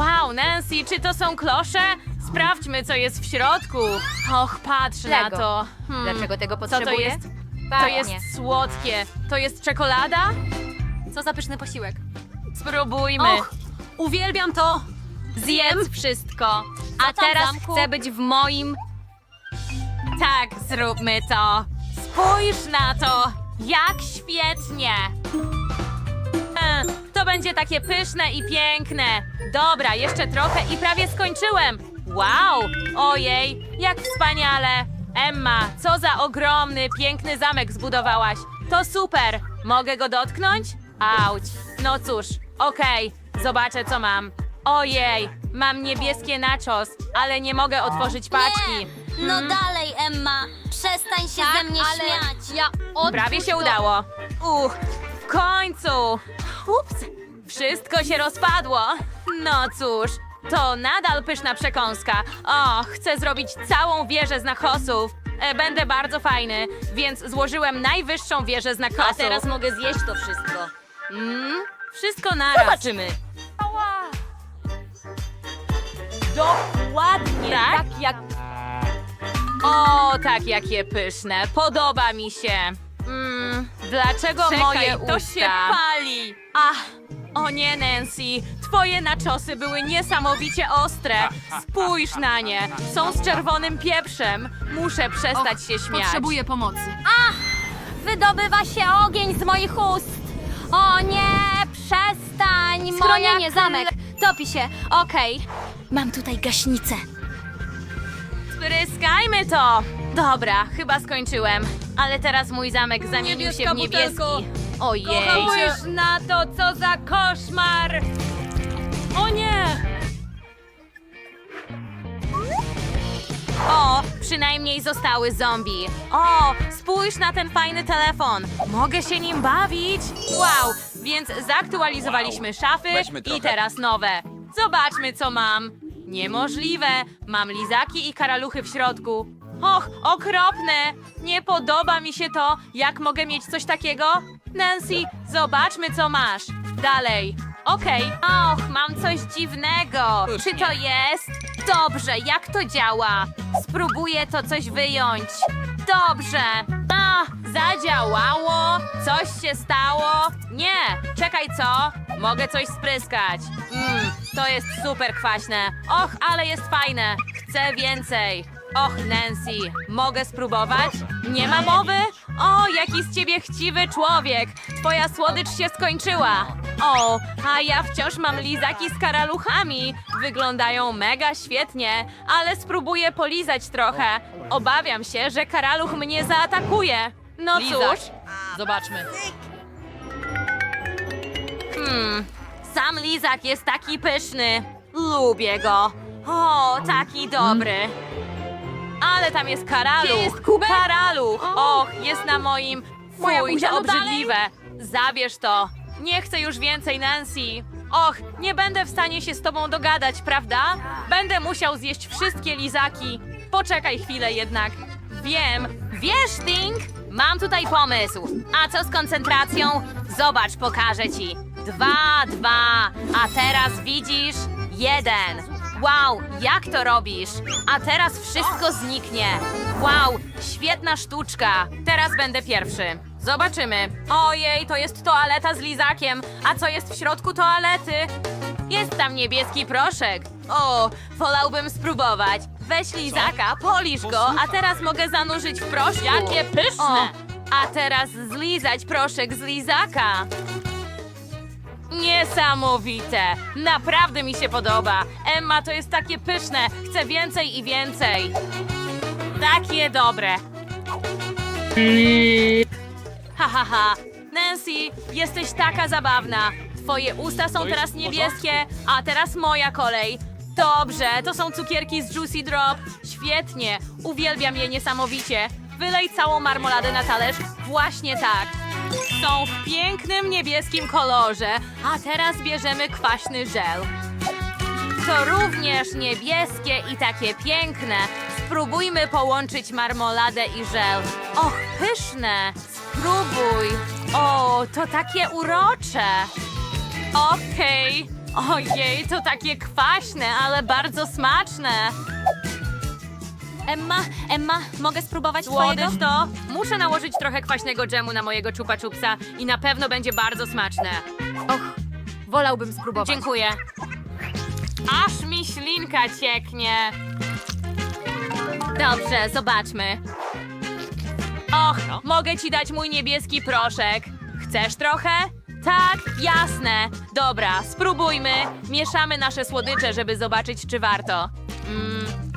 Wow, Nancy, czy to są klosze? Sprawdźmy, co jest w środku. Och, patrz na Lego. to. Hmm, Dlaczego tego Co to potrzebuję? jest? To Pachnie. jest słodkie. To jest czekolada? Co za pyszny posiłek. Spróbujmy. Och, uwielbiam to. Zjedz wszystko. A tam, teraz zamku? chcę być w moim. Tak, zróbmy to. Spójrz na to. Jak świetnie. E, To będzie takie pyszne i piękne. Dobra, jeszcze trochę i prawie skończyłem. Wow! Ojej, jak wspaniale. Emma, co za ogromny, piękny zamek zbudowałaś. To super. Mogę go dotknąć? Auć. No cóż, okej. Zobaczę, co mam. Ojej, mam niebieskie nachos, ale nie mogę otworzyć paczki. No Mm. dalej, Emma. Przestań się Tak, ze mnie ale śmiać. Ja Prawie się udało. Uch, w końcu. Ups, wszystko się rozpadło. No cóż, to nadal pyszna przekąska. O, chcę zrobić całą wieżę z nachosów. E, Będę bardzo fajny, więc złożyłem najwyższą wieżę z nachosów. A teraz mogę zjeść to wszystko. Mm, wszystko naraz. Zobaczymy. Dokładnie tak? Tak jak O, tak jakie pyszne. Podoba mi się. Dlaczego Czekaj, moje to usta... się pali. Ach, o nie, Nancy. Twoje naczosy były niesamowicie ostre. Spójrz na nie. Są z czerwonym pieprzem. Muszę przestać się śmiać. potrzebuję pomocy. Wydobywa się ogień z moich ust. O nie, przestań. Schronienie, moja zamek. Topi się. Okej. Mam tutaj gaśnicę. Spryskajmy to. Dobra, chyba skończyłem. Ale teraz mój zamek zamienił się Niebieska w niebieski. butelko. Ojej. Spójrz na to, co za koszmar. O nie. O, przynajmniej zostały zombie. O, spójrz na ten fajny telefon. Mogę się nim bawić. Wow, więc zaktualizowaliśmy szafy Weźmy trochę. i teraz nowe. Zobaczmy, co mam. Niemożliwe. Mam lizaki i karaluchy w środku. Och, okropne. Nie podoba mi się to. Jak mogę mieć coś takiego? Nancy, zobaczmy, co masz. Dalej. Okej. Och, mam coś dziwnego. Czy to jest? Dobrze, jak to działa? Spróbuję to coś wyjąć. Dobrze. A, zadziałało. Coś się stało. Nie, czekaj, co? Mogę coś spryskać. Mmm, to jest super kwaśne. Och, ale jest fajne. Chcę więcej. Och, Nancy, mogę spróbować? Nie ma mowy? O, jaki z ciebie chciwy człowiek! Twoja słodycz się skończyła! O, a ja wciąż mam lizaki z karaluchami. Wyglądają mega świetnie, ale spróbuję polizać trochę. Obawiam się, że karaluch mnie zaatakuje. No Lizak. cóż, Zobaczmy. Hmm, sam lizak jest taki pyszny. Lubię go. O, taki dobry. Ale tam jest karaluch. Gdzie jest kubek? Karaluch. Och, jest na moim. Moja Fuj, buzia, to no dalej? obrzydliwe. Zabierz to. Nie chcę już więcej, Nancy. Och, nie będę w stanie się z tobą dogadać, prawda? Będę musiał zjeść wszystkie lizaki. Poczekaj chwilę jednak. Wiem. Wiesz, Ding? Mam tutaj pomysł. A co z koncentracją? Zobacz, pokażę ci. Dwa, dwa. A teraz widzisz? Jeden. Wow, jak to robisz? A teraz wszystko zniknie. Wow, świetna sztuczka. Teraz będę pierwszy. Zobaczymy. Ojej, to jest toaleta z lizakiem. A co jest w środku toalety? Jest tam niebieski proszek. O, wolałbym spróbować. Weź lizaka, polisz go, a teraz mogę zanurzyć w proszku. Jakie pyszne! O, a teraz zlizać proszek z lizaka. Niesamowite! Naprawdę mi się podoba. Emma, to jest takie pyszne. Chcę więcej i więcej. Takie dobre. Ha, ha, ha. Nancy, jesteś taka zabawna. Twoje usta są jest teraz niebieskie, a teraz moja kolej. Dobrze, to są cukierki z Juicy Drop. Świetnie, uwielbiam je niesamowicie. Wylej całą marmoladę na talerz. Właśnie tak. Są w pięknym niebieskim kolorze, a teraz bierzemy kwaśny żel. To również niebieskie i takie piękne. Spróbujmy połączyć marmoladę i żel. Och, pyszne! Spróbuj! O, to takie urocze! Okej, Ojej, to takie kwaśne, ale bardzo smaczne. Emma, Emma, mogę spróbować twojego? Słodycz to? Muszę nałożyć trochę kwaśnego dżemu na mojego chupa chupsa i na pewno będzie bardzo smaczne. Och, wolałbym spróbować. Dziękuję. Aż mi ślinka cieknie. Dobrze, zobaczmy. Och, mogę ci dać mój niebieski proszek. Chcesz trochę? Tak, jasne. Dobra, spróbujmy. Mieszamy nasze słodycze, żeby zobaczyć, czy warto. Mmm, mm,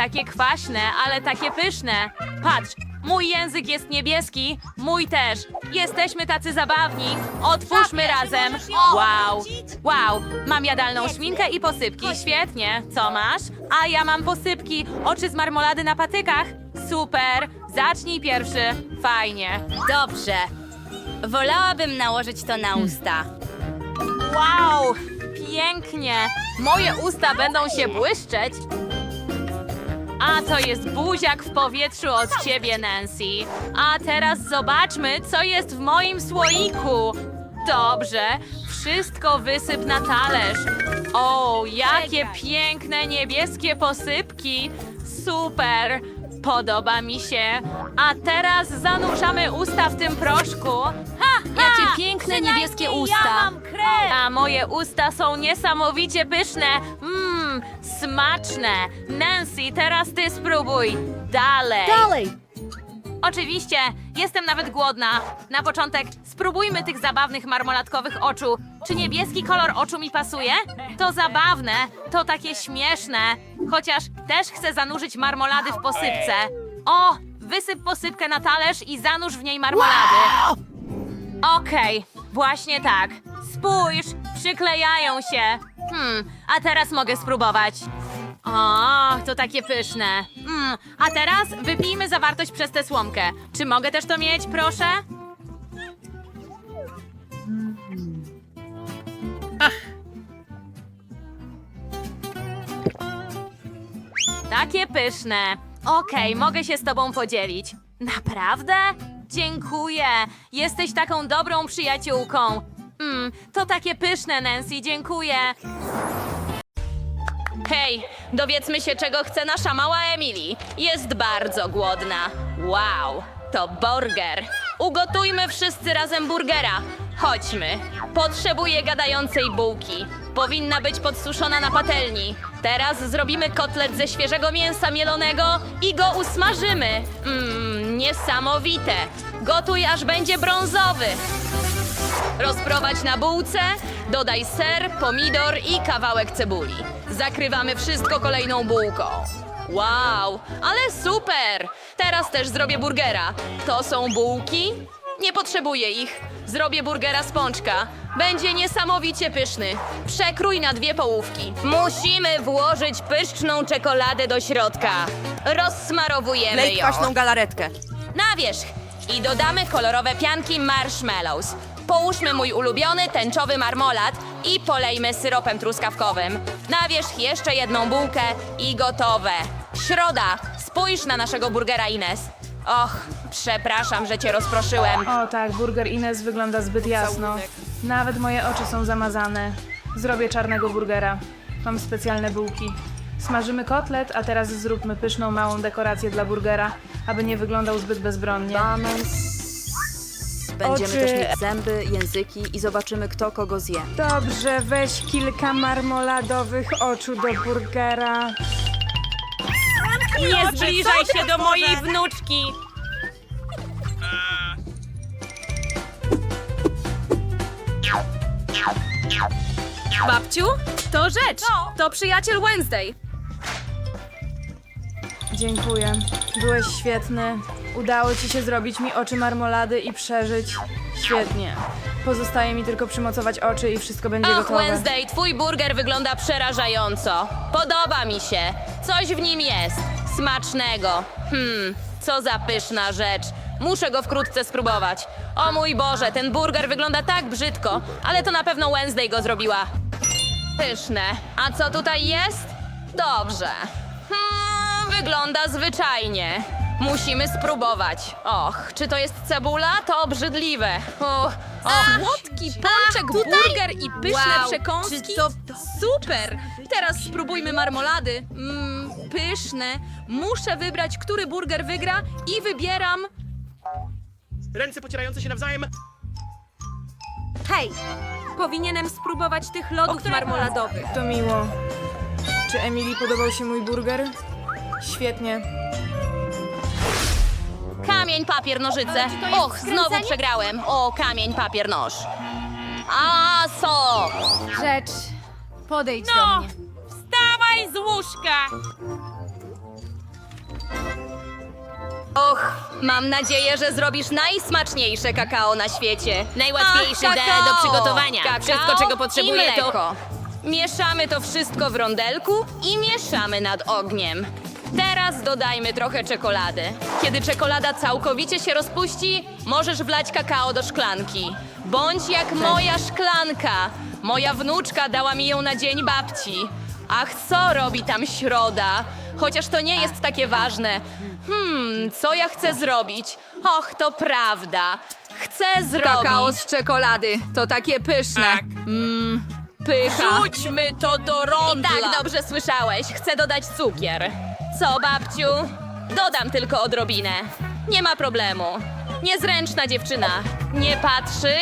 takie kwaśne, ale takie pyszne. Patrz, mój język jest niebieski, mój też. Jesteśmy tacy zabawni. Otwórzmy razem. Wow, wow. Mam jadalną szminkę i posypki. Świetnie. Co masz? A ja mam posypki. Oczy z marmolady na patykach. Super. Zacznij pierwszy. Fajnie. Dobrze. Wolałabym nałożyć to na usta. Wow, pięknie. Moje usta będą się błyszczeć. A to jest buziak w powietrzu od ciebie, Nancy. A teraz zobaczmy, co jest w moim słoiku. Dobrze, wszystko wysyp na talerz. O, jakie piękne niebieskie posypki. Super, podoba mi się. A teraz zanurzamy usta w tym proszku. Ha, Jakie piękne niebieskie usta. a moje usta są niesamowicie pyszne. Mmm, smaczne. Nancy, teraz ty spróbuj. Dalej. Dalej! Oczywiście, jestem nawet głodna. Na początek spróbujmy tych zabawnych marmolatkowych oczu. Czy niebieski kolor oczu mi pasuje? To zabawne, to takie śmieszne. Chociaż też chcę zanurzyć marmolady w posypce. O, wysyp posypkę na talerz i zanurz w niej marmolady. Okej, właśnie tak. Spójrz, przyklejają się. Hmm, a teraz mogę spróbować. O, to takie pyszne. Mm, a teraz wypijmy zawartość przez tę słomkę. Czy mogę też to mieć, proszę? Takie pyszne. Okej, mogę się z tobą podzielić. Naprawdę? Dziękuję. Jesteś taką dobrą przyjaciółką. Mm, to takie pyszne, Nancy, dziękuję. Hej, dowiedzmy się, czego chce nasza mała Emily. Jest bardzo głodna. Wow, to burger. Ugotujmy wszyscy razem burgera. Chodźmy. Potrzebuję gadającej bułki. Powinna być podsuszona na patelni. Teraz zrobimy kotlet ze świeżego mięsa mielonego i go usmażymy. Mmm, niesamowite. Gotuj, aż będzie brązowy. Rozprowadź na bułce, dodaj ser, pomidor i kawałek cebuli. Zakrywamy wszystko kolejną bułką. Wow, ale super! Teraz też zrobię burgera. To są bułki? Nie potrzebuję ich. Zrobię burgera z pączka. Będzie niesamowicie pyszny. Przekrój na dwie połówki. Musimy włożyć pyszczną czekoladę do środka. Rozsmarowujemy Lej ją kwaśną galaretkę. na wierzch i dodamy kolorowe pianki marshmallows. Połóżmy mój ulubiony tęczowy marmolat i polejmy syropem truskawkowym. Na wierzch jeszcze jedną bułkę i gotowe. Środa, spójrz na naszego burgera Ines. Och, przepraszam, że cię rozproszyłem. O tak, burger Ines wygląda zbyt jasno. Nawet moje oczy są zamazane. Zrobię czarnego burgera. Mam specjalne bułki. Smażymy kotlet, a teraz zróbmy pyszną małą dekorację dla burgera, aby nie wyglądał zbyt bezbronnie. Będziemy Oczy- też mieć zęby, języki i zobaczymy, kto kogo zje. Dobrze, weź kilka marmoladowych oczu do burgera. Nie zbliżaj się do mojej wnuczki! Babciu, to rzecz! To przyjaciel Wednesday. Dziękuję. Byłeś świetny. Udało ci się zrobić mi oczy marmolady i przeżyć. Świetnie. Pozostaje mi tylko przymocować oczy i wszystko będzie Och, gotowe. Wednesday, twój burger wygląda przerażająco. Podoba mi się. Coś w nim jest. Smacznego. Hmm, co za pyszna rzecz. Muszę go wkrótce spróbować. O mój Boże, ten burger wygląda tak brzydko, ale to na pewno Wednesday go zrobiła. Pyszne. A co tutaj jest? Dobrze. Hmm, wygląda zwyczajnie. Musimy spróbować. Och, czy to jest cebula? To obrzydliwe. O, och, Słodki pączek, burger i pyszne Wow, przekąski. czy to- Super! Teraz spróbujmy marmolady. Mmm, pyszne. Muszę wybrać, który burger wygra i wybieram... Ręce pocierające się nawzajem. Hej! Powinienem spróbować tych lodów marmoladowych. To miło. Czy Emily podobał się mój burger? Świetnie. Kamień, papier, nożyce. Och, znowu przegrałem. O, kamień, papier, noż. A, so! Rzecz. Podejdź No, do mnie. wstawaj z łóżka! Och, mam nadzieję, że zrobisz najsmaczniejsze kakao na świecie. Najłatwiejszy Ach, de- do przygotowania. Kakao Wszystko, czego potrzebuję, i to- mleko. Mieszamy to wszystko w rondelku i mieszamy nad ogniem. Teraz dodajmy trochę czekolady. Kiedy czekolada całkowicie się rozpuści, możesz wlać kakao do szklanki. Bądź jak moja szklanka. Moja wnuczka dała mi ją na dzień babci. Ach, co robi tam środa? Chociaż to nie jest takie ważne. Hmm, co ja chcę zrobić? Och, to prawda. Chcę zrobić... Kakao z czekolady. To takie pyszne. Mmm, pycha. Rzućmy to do rondla. I tak dobrze słyszałeś. Chcę dodać cukier. Co, babciu? Dodam tylko odrobinę. Nie ma problemu. Niezręczna dziewczyna. Nie patrzy?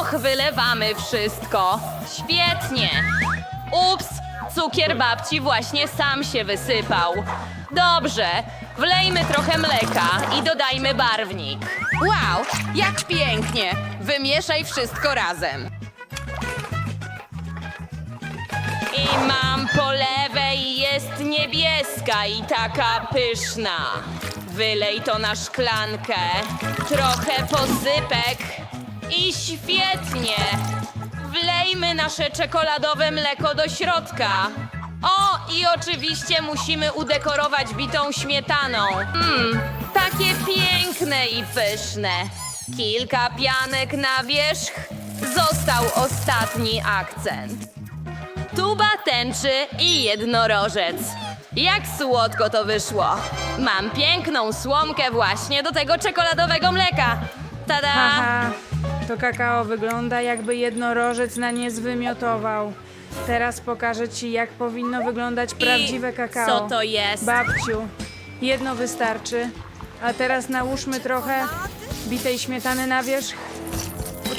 Och, wylewamy wszystko. Świetnie. Ups, cukier babci właśnie sam się wysypał. Dobrze, wlejmy trochę mleka i dodajmy barwnik. Wow, jak pięknie. Wymieszaj wszystko razem. I mam jest niebieska i taka pyszna. Wylej to na szklankę, trochę posypek i świetnie. Wlejmy nasze czekoladowe mleko do środka. O, i oczywiście musimy udekorować bitą śmietaną. Mmm, takie piękne i pyszne. Kilka pianek na wierzch. Został ostatni akcent. Tuba tęczy i jednorożec. Jak słodko to wyszło. Mam piękną słomkę właśnie do tego czekoladowego mleka. Tada! Haha, to kakao wygląda jakby jednorożec na nie zwymiotował. Teraz pokażę ci, jak powinno wyglądać prawdziwe kakao. Co to jest? Babciu, jedno wystarczy. A teraz nałóżmy trochę bitej śmietany na wierzch.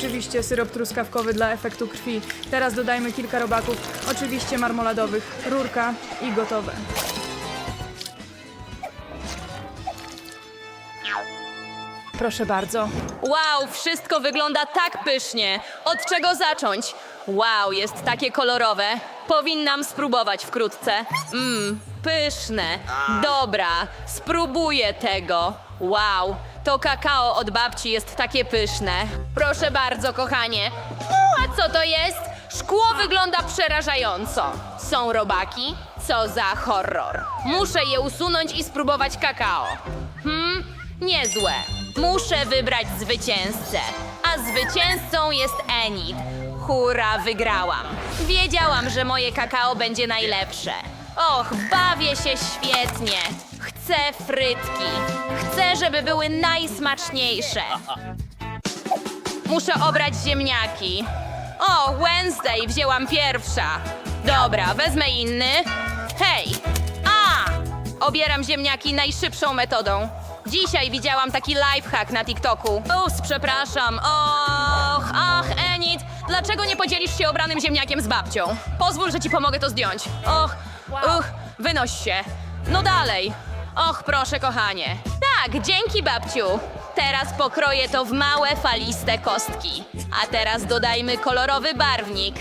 Oczywiście syrop truskawkowy dla efektu krwi. Teraz dodajmy kilka robaków, oczywiście marmoladowych, rurka i gotowe. Proszę bardzo. Wow, wszystko wygląda tak pysznie. Od czego zacząć? Wow, jest takie kolorowe. Powinnam spróbować wkrótce. Mmm, pyszne. Dobra, spróbuję tego. Wow, to kakao od babci jest takie pyszne. Proszę bardzo, kochanie. A co to jest? Szkło wygląda przerażająco. Są robaki? Co za horror. Muszę je usunąć i spróbować kakao. Hmm, niezłe. Muszę wybrać zwycięzcę. A zwycięzcą jest Enid. Hurra, wygrałam. Wiedziałam, że moje kakao będzie najlepsze. Och, bawię się świetnie. Chcę frytki. Chcę, żeby były najsmaczniejsze. Muszę obrać ziemniaki. O, Wednesday wzięłam pierwsza. Dobra, wezmę inny. Hej! A! Obieram ziemniaki najszybszą metodą. Dzisiaj widziałam taki lifehack na TikToku. Ups, przepraszam. Och, ach, Enid, dlaczego nie podzielisz się obranym ziemniakiem z babcią? Pozwól, że ci pomogę to zdjąć. Och, uch, wynoś się. No dalej. Och, proszę, kochanie. Tak, dzięki, babciu. Teraz pokroję to w małe, faliste kostki. A teraz dodajmy kolorowy barwnik.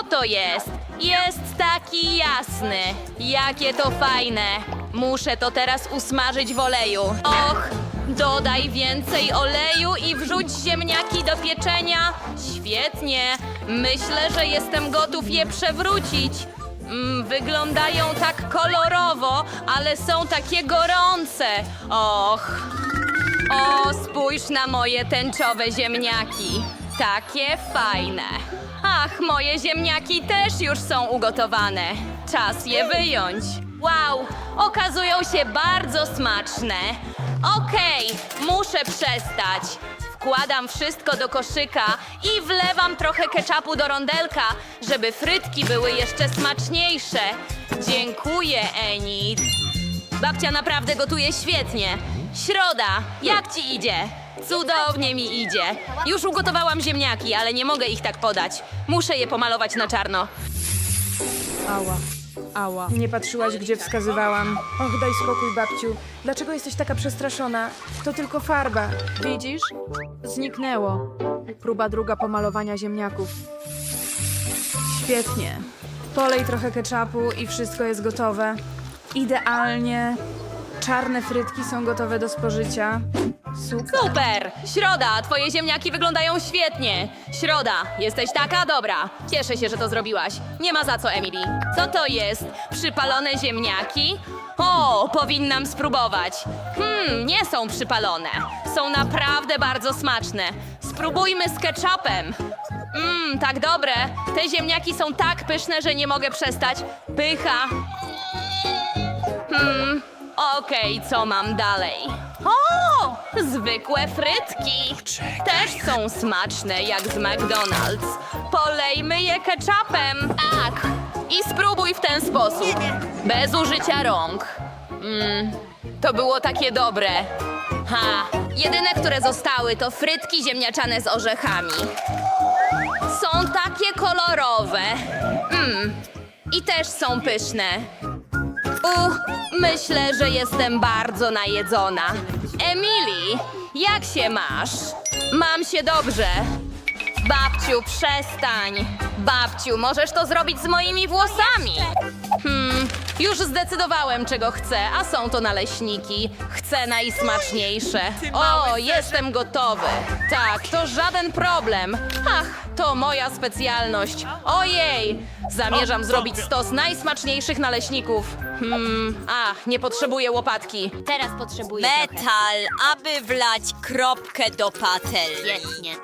Oto jest. Jest taki jasny. Jakie to fajne. Muszę to teraz usmażyć w oleju. Och, dodaj więcej oleju i wrzuć ziemniaki do pieczenia. Świetnie. Myślę, że jestem gotów je przewrócić. Mm, wyglądają tak kolorowo, ale są takie gorące. Och. O, spójrz na moje tęczowe ziemniaki. Takie fajne. Ach, moje ziemniaki też już są ugotowane. Czas je wyjąć. Wow, okazują się bardzo smaczne. Okej, muszę przestać. Wkładam wszystko do koszyka i wlewam trochę ketchupu do rondelka, żeby frytki były jeszcze smaczniejsze. Dziękuję, Enid. Babcia naprawdę gotuje świetnie. Środa, jak ci idzie? Cudownie mi idzie. Już ugotowałam ziemniaki, ale nie mogę ich tak podać. Muszę je pomalować na czarno. Ała. Ała. Nie patrzyłaś, gdzie wskazywałam. Och, daj spokój, babciu. Dlaczego jesteś taka przestraszona? To tylko farba. Widzisz? Zniknęło. Próba druga pomalowania ziemniaków. Świetnie. Polej trochę ketchupu i wszystko jest gotowe. Idealnie. Czarne frytki są gotowe do spożycia. Super. Super! Środa, twoje ziemniaki wyglądają świetnie. Środa, jesteś taka dobra. Cieszę się, że to zrobiłaś. Nie ma za co, Emily. Co to jest? Przypalone ziemniaki? O, powinnam spróbować. Hmm, nie są przypalone. Są naprawdę bardzo smaczne. Spróbujmy z ketchupem. Mmm, tak dobre. Te ziemniaki są tak pyszne, że nie mogę przestać. Pycha. Hmm, okej, co mam dalej? O! Zwykłe frytki! Też są smaczne, jak z McDonald's. Polejmy je ketchupem. Tak. I spróbuj w ten sposób. Bez użycia rąk. Mmm, to było takie dobre. Ha! Jedyne, które zostały, to frytki ziemniaczane z orzechami. Są takie kolorowe. Mmm. I też są pyszne. Uch, myślę, że jestem bardzo najedzona. Emily, jak się masz? Mam się dobrze. Babciu, przestań. Babciu, możesz to zrobić z moimi włosami. Hmm, już zdecydowałem, czego chcę, a są to naleśniki. Chcę najsmaczniejsze. O, jestem gotowy. Tak, to żaden problem. Ach, to moja specjalność. Ojej, zamierzam zrobić stos najsmaczniejszych naleśników. Hmm, ach, nie potrzebuję łopatki. Teraz potrzebuję trochę. Metal, aby wlać kropkę do patelni. Świetnie.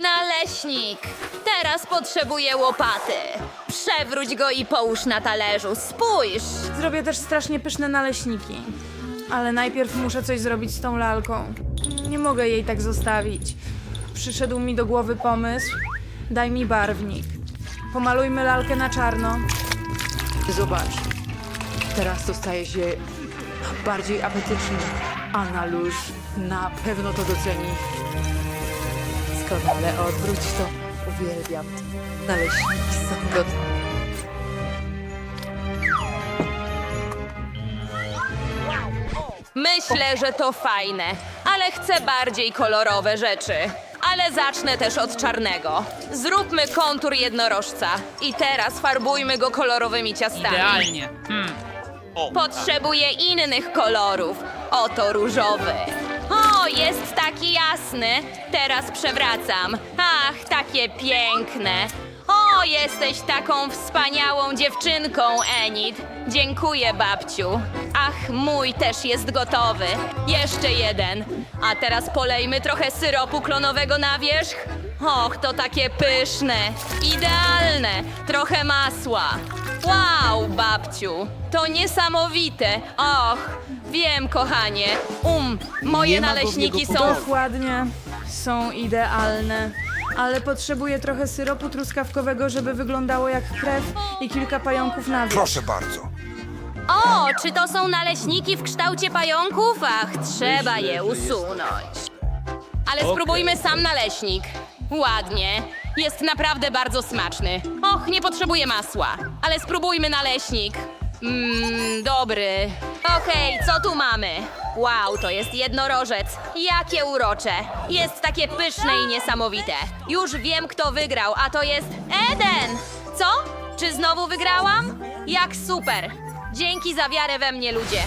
Naleśnik. Teraz potrzebuję łopaty. Przewróć go i połóż na talerzu. Spójrz. Zrobię też strasznie pyszne naleśniki. Ale najpierw muszę coś zrobić z tą lalką. Nie mogę jej tak zostawić. Przyszedł mi do głowy pomysł. Daj mi barwnik. Pomalujmy lalkę na czarno. Zobacz, teraz to staje się bardziej apetyczny, a Nalusz na pewno to doceni. Doskonale, odwróć to. Uwielbiam. Naleśniki są gotowe. Myślę, że to fajne, ale chcę bardziej kolorowe rzeczy. Ale zacznę też od czarnego. Zróbmy kontur jednorożca i teraz farbujmy go kolorowymi ciastami. Idealnie. Potrzebuję innych kolorów. Oto różowy. Jasny. Teraz przewracam. Ach, takie piękne. O, jesteś taką wspaniałą dziewczynką, Enid. Dziękuję, babciu. Ach, mój też jest gotowy. Jeszcze jeden. A teraz polejmy trochę syropu klonowego na wierzch. Och, to takie pyszne. Idealne. Trochę masła. Wow, babciu. To niesamowite. Och, wiem, kochanie. Um, moje Nie ma naleśniki są... Dokładnie. Są idealne. Ale potrzebuję trochę syropu truskawkowego, żeby wyglądało jak krew i kilka pająków na wierzch. Proszę bardzo. O, czy to są naleśniki w kształcie pająków? Ach, trzeba je usunąć. Ale spróbujmy sam naleśnik. Ładnie. Jest naprawdę bardzo smaczny. Och, nie potrzebuję masła. Ale spróbujmy naleśnik. Mmm, dobry. Okej, co tu mamy? Wow, to jest jednorożec. Jakie urocze. Jest takie pyszne i niesamowite. Już wiem, kto wygrał, a to jest Eden. Co? Czy znowu wygrałam? Jak super. Dzięki za wiarę we mnie, ludzie.